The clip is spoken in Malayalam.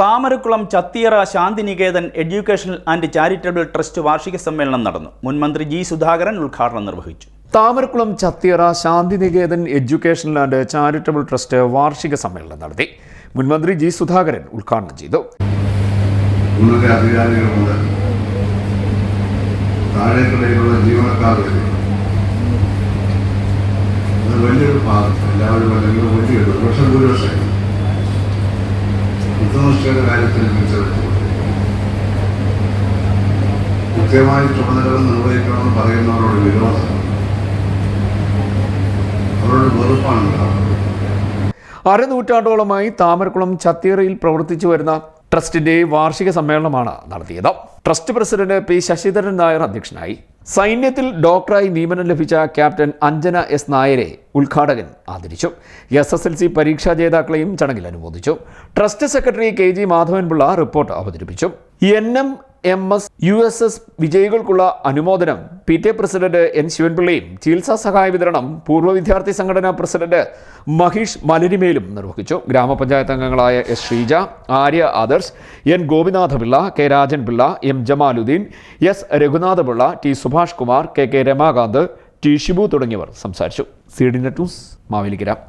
Thamarakkulam Chathiyara Shantiniketan educational and charitable trust വാർഷിക സമ്മേളനം നടന്നു. മുൻമന്ത്രി ജി സുധാകരൻ ഉദ്ഘാടനം നിർവഹിച്ചു. Thamarakkulam Chathiyara Shantiniketan educational and charitable trust വാർഷിക സമ്മേളനം നടത്തി. മുൻമന്ത്രി ജി സുധാകരൻ ഉദ്ഘാടനം ചെയ്തു. താഴേക്കിടയിലുള്ള ജീവനക്കാർ വരെ അത് വലിയൊരു എല്ലാവരും അല്ലെങ്കിൽ യുദ്ധനിഷ്ഠയുടെ കാര്യത്തിൽ മികച്ചെടുത്തു കൃത്യമായി ചുമതലകൾ നിർവഹിക്കണമെന്ന് പറയുന്നവരോട് വിരോധം. അവരോട് വെറുപ്പാണ്. അരനൂറ്റാണ്ടോളമായി താമരക്കുളം ചത്തിയറയിൽ പ്രവർത്തിച്ചു വരുന്ന ട്രസ്റ്റിന്റെ വാർഷിക സമ്മേളനമാണ് നടത്തിയത്. Trust president P Sasidharan Nair അധ്യക്ഷനായി. സൈന്യത്തിൽ ഡോക്ടറായി നിയമനം ലഭിച്ച ക്യാപ്റ്റൻ അഞ്ജന എസ് നായരെ ഉദ്ഘാടകൻ ആദരിച്ചു. എസ് എസ് എൽ സി പരീക്ഷാ ജേതാക്കളെയും ചടങ്ങിൽ അനുമോദിച്ചു. Trust secretary K G Madhavanpillai report അവതരിപ്പിച്ചു. N M M S U S S വിജയികൾക്കുള്ള അനുമോദനം P T A president N ശിവൻപിള്ളയും ചികിത്സാ സഹായ വിതരണം പൂർവ വിദ്യാർത്ഥി സംഘടനാ പ്രസിഡന്റ് മഹീഷ് മലരിമേലും നിർവഹിച്ചു. ഗ്രാമപഞ്ചായത്ത് അംഗങ്ങളായ S Sreeja Arya Adarsh N Gopinathapillai K Rajan Pillai M Jamaluddin S Raghunathapillai T Subhash Kumar K K Ramakanth T Shibu തുടങ്ങിയവർ സംസാരിച്ചു. C D net news Mavelikkara.